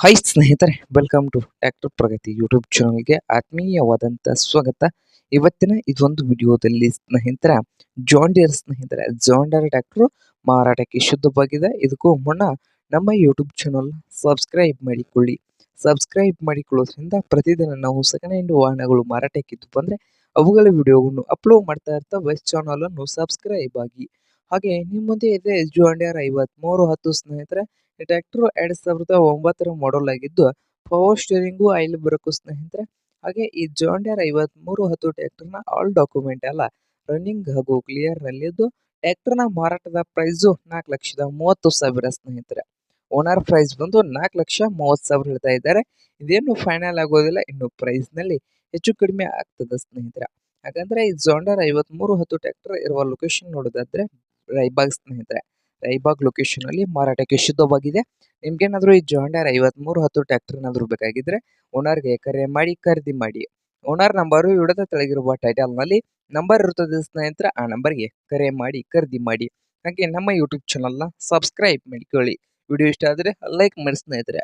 Hi ಸ್ನೇಹಿತರೆ welcome to tractor Pragati YouTube ಚಾನಲ್ಗೆ ಆತ್ಮೀಯವಾದಂಥ ಸ್ವಾಗತ. ಇವತ್ತಿನ ಇದೊಂದು ವಿಡಿಯೋದಲ್ಲಿ ಸ್ನೇಹಿತರ ಜಾಂಡಿಯರ್ ಸ್ನೇಹಿತರೆ ಜಾಂಡಿಯರ್ ಟ್ಯಾಕ್ಟರ್ ಮಾರಾಟಕ್ಕೆ ಶುದ್ಧವಾಗಿದೆ. ಇದಕ್ಕೂ ಮುನ್ನ ನಮ್ಮ ಯೂಟ್ಯೂಬ್ ಚಾನಲ್ ಸಬ್ಸ್ಕ್ರೈಬ್ ಮಾಡಿಕೊಳ್ಳಿ. ಸಬ್ಸ್ಕ್ರೈಬ್ ಮಾಡಿಕೊಳ್ಳೋದ್ರಿಂದ ಪ್ರತಿದಿನ ನಾವು ಸೆಕೆಂಡ್ ಹ್ಯಾಂಡ್ ವಾಹನಗಳು ಮಾರಾಟಕ್ಕಿದ್ದು ಬಂದರೆ ಅವುಗಳ ವಿಡಿಯೋವನ್ನು ಅಪ್ಲೋಡ್ ಮಾಡ್ತಾ ಇರ್ತವೆ ಚಾನಲನ್ನು ಸಬ್ಸ್ಕ್ರೈಬ್ ಆಗಿ. ಹಾಗೆ ನಿಮ್ಮ ಮುಂದೆ ಇದೆ ಜೋಂಡಿಯರ್ ಐವತ್ಮೂರು ಹತ್ತು ಸ್ನೇಹಿತರೆ ಟ್ರ್ಯಾಕ್ಟರ್ ಎರಡ್ ಸಾವಿರದ ಒಂಬತ್ತರ ಮಾಡೆಲ್ ಆಗಿದ್ದು ಪವರ್ ಸ್ಟೀರಿಂಗು ಆಯಿಲ್ ಬರಕು ಸ್ನೇಹಿತರೆ. ಹಾಗೆ ಈ ಜೋಂಡಿಯರ್ ಐವತ್ ಮೂರು ಹತ್ತು ಟ್ರ್ಯಾಕ್ಟರ್ನ ಆಲ್ ಡಾಕ್ಯುಮೆಂಟ್ ಎಲ್ಲ ರನ್ನಿಂಗ್ ಹಾಗೂ ಕ್ಲಿಯರ್ ನಲ್ಲಿದ್ದು ನ ಮಾರಾಟದ ಪ್ರೈಸು ನಾಲ್ಕು ಲಕ್ಷದ ಮೂವತ್ತು ಸಾವಿರ ಸ್ನೇಹಿತರೆ. ಓನರ್ ಪ್ರೈಸ್ ಬಂದು ನಾಲ್ಕು ಲಕ್ಷ ಮೂವತ್ತು ಸಾವಿರ ಹೇಳ್ತಾ ಇದ್ದಾರೆ. ಇದೇನು ಫೈನಲ್ ಆಗೋದಿಲ್ಲ, ಇನ್ನು ಪ್ರೈಸ್ನಲ್ಲಿ ಹೆಚ್ಚು ಕಡಿಮೆ ಆಗ್ತದೆ ಸ್ನೇಹಿತರೆ. ಯಾಕಂದ್ರೆ ಈ ಜಾಂಡರ್ ಐವತ್ಮೂರು ಹತ್ತು ಟ್ರ್ಯಾಕ್ಟರ್ ಇರುವ ಲೊಕೇಶನ್ ನೋಡೋದಾದ್ರೆ ರೈಬಾಗ್ ಸ್ನೇಹಿತರೆ. ರೈಬಾಗ್ ಲೊಕೇಶನ್ ಅಲ್ಲಿ ಮಾರಾಟಕ್ಕೆ ಶುದ್ಧವಾಗಿದೆ. ನಿಮ್ಗೇನಾದ್ರೂ ಈ ಜಾಂಡರ್ ಐವತ್ಮೂರು ಹತ್ತು ಟ್ರ್ಯಾಕ್ಟರ್ ಏನಾದ್ರು ಬೇಕಾಗಿದ್ರೆ ಓನರ್ಗೆ ಕರೆ ಮಾಡಿ, ಖರೀದಿ ಮಾಡಿ. ಓನರ್ ನಂಬರು ಇಡದ ತೆಳಗಿರುವ ಟೈಟಲ್ನಲ್ಲಿ ನಂಬರ್ ಇರುತ್ತದೆ ಸ್ನೇಹಿತರೆ, ಆ ನಂಬರ್ಗೆ ಕರೆ ಮಾಡಿ, ಖರೀದಿ ಮಾಡಿ. ಹಾಗೆ ನಮ್ಮ ಯೂಟ್ಯೂಬ್ ಚಾನಲ್ನ ಸಬ್ಸ್ಕ್ರೈಬ್ ಮಾಡಿಕೊಳ್ಳಿ. ವಿಡಿಯೋ ಇಷ್ಟ ಆದರೆ ಲೈಕ್ ಮಾಡಿ ಸ್ನೇಹಿತರೆ.